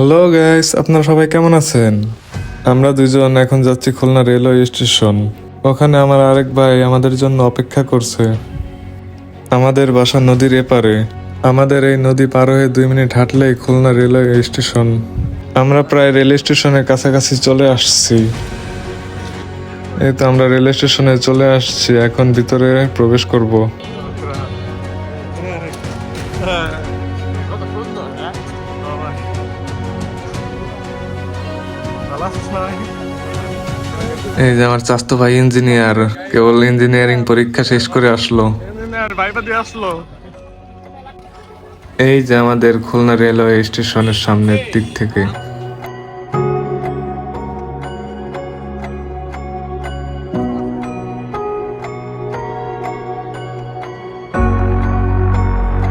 Hello guys আপনারা সবাই কেমন আছেন? আমরা দুজন এখন যাচ্ছি খুলনা রেলওয়ে স্টেশন। ওখানে আমার আরেক ভাই আমাদের জন্য অপেক্ষা করছে। আমাদের বাসা নদীর এপারে। আমাদের এই নদী পার হয়ে দুই মিনিট হাঁটলেই খুলনা রেলওয়ে স্টেশন। আমরা প্রায় রেল স্টেশনের কাছাকাছি চলে আসছি। এই তো আমরা রেল স্টেশনে চলে আসছি। এখন ভিতরে প্রবেশ করব। এই যে আমার চাস্তো ভাই ইঞ্জিনিয়ার কেবল ইঞ্জিনিয়ারিং পরীক্ষা শেষ করে আসলো। আসলো। এই যে আমাদের খুলনা রেলওয়ে স্টেশনের সামনের দিক থেকে।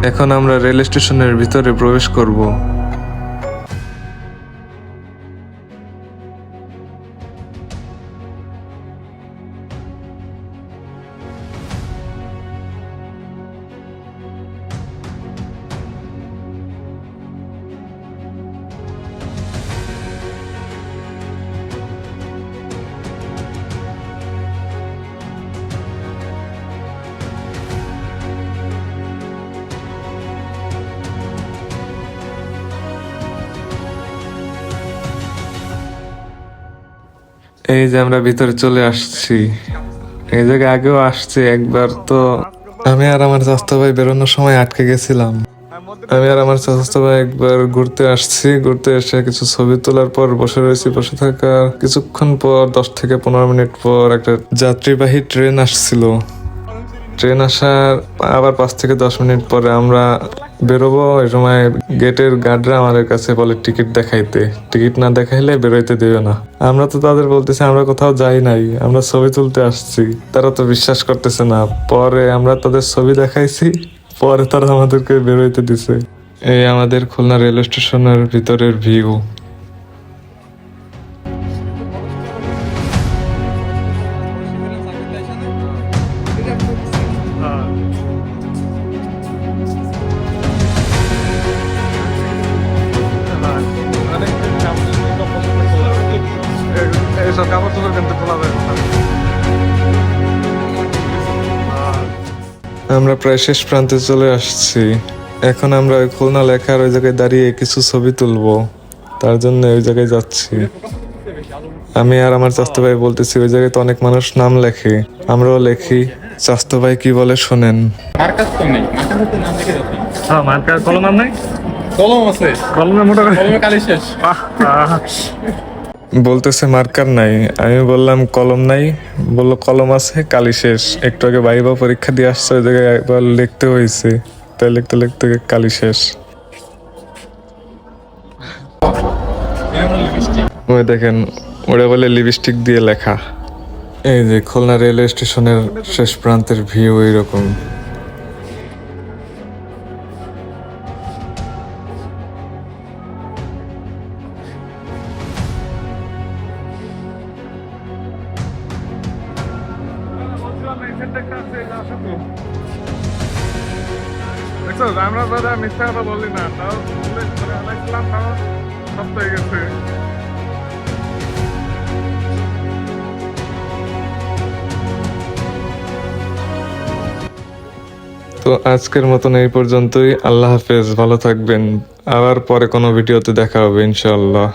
এখন আমরা রেল স্টেশনের ভিতরে প্রবেশ করব। এই যে আমরা ভিতরে চলে আসছি। এই জায়গায় আগেও আসছি, একবার তো আমি আর আমার স্বাস্থ্য ভাই বেরোনোর সময় আটকে গেছিলাম। আমি আর আমার স্বাস্থ্য ভাই একবার ঘুরতে আসছি, ঘুরতে এসে কিছু ছবি তোলার পর বসে রয়েছি, বসে থাকার কিছুক্ষণ পর, দশ থেকে পনেরো মিনিট পর একটা যাত্রীবাহী ট্রেন আসছিল। ট্রেন আসার আবার পাঁচ থেকে দশ মিনিট পরে আমরা বেরোবো। ওই সময় গেটের গার্ডরা আমাদের কাছে বলে, টিকিট দেখাইতে। টিকিট না দেখাইলে বেরোইতে দেবে না। আমরা তো তাদের বলতেছি, আমরা কোথাও যাই নাই, আমরা ছবি তুলতে আসছি। তারা তো বিশ্বাস করতেছে না। পরে আমরা তাদের ছবি দেখাইছি, পরে তারা আমাদেরকে বেরোইতে দিছে। এই আমাদের খুলনা রেল স্টেশনের ভিতরের ভিউ আমরা প্রায় শেষ প্রান্তে চলে আসছি। এখন আমরা ওই খুলনা লেখার ওই জায়গায় দাঁড়িয়ে কিছু ছবি তুলবো। তার জন্য ওই জায়গায় যাচ্ছি। আমি আর আমার চাস্তো ভাই বলতেছি ওই জায়গায় তো অনেক মানুষ নাম লেখে। আমরাও লেখি। চাস্তো ভাই কি বলে শোনেন। হ্যাঁ কলম আর নাই? কলম আছে। কলমে মোটা কলমে কালি শেষ। বলতেছে মার্কার নাই। আমি বললাম, কলম নাই। বলল, কলম আছে কালি শেষ। একটু আগে বাইবা পরীক্ষা দিয়ে আসছে, ওই জায়গায় একবার লিখতে হয়েছে। তাই লিখতে লিখতে কালি শেষ। ওই দেখেন ওরা বলে লিপস্টিক দিয়ে লেখা। এই যে খুলনা রেলওয়ে স্টেশনের শেষ প্রান্তের ভিউ এইরকম তো আজকের মতন এই পর্যন্তই। আল্লাহ হাফেজ, ভালো থাকবেন। আবার পরে কোনো ভিডিওতে দেখা হবে, ইনশাআল্লাহ।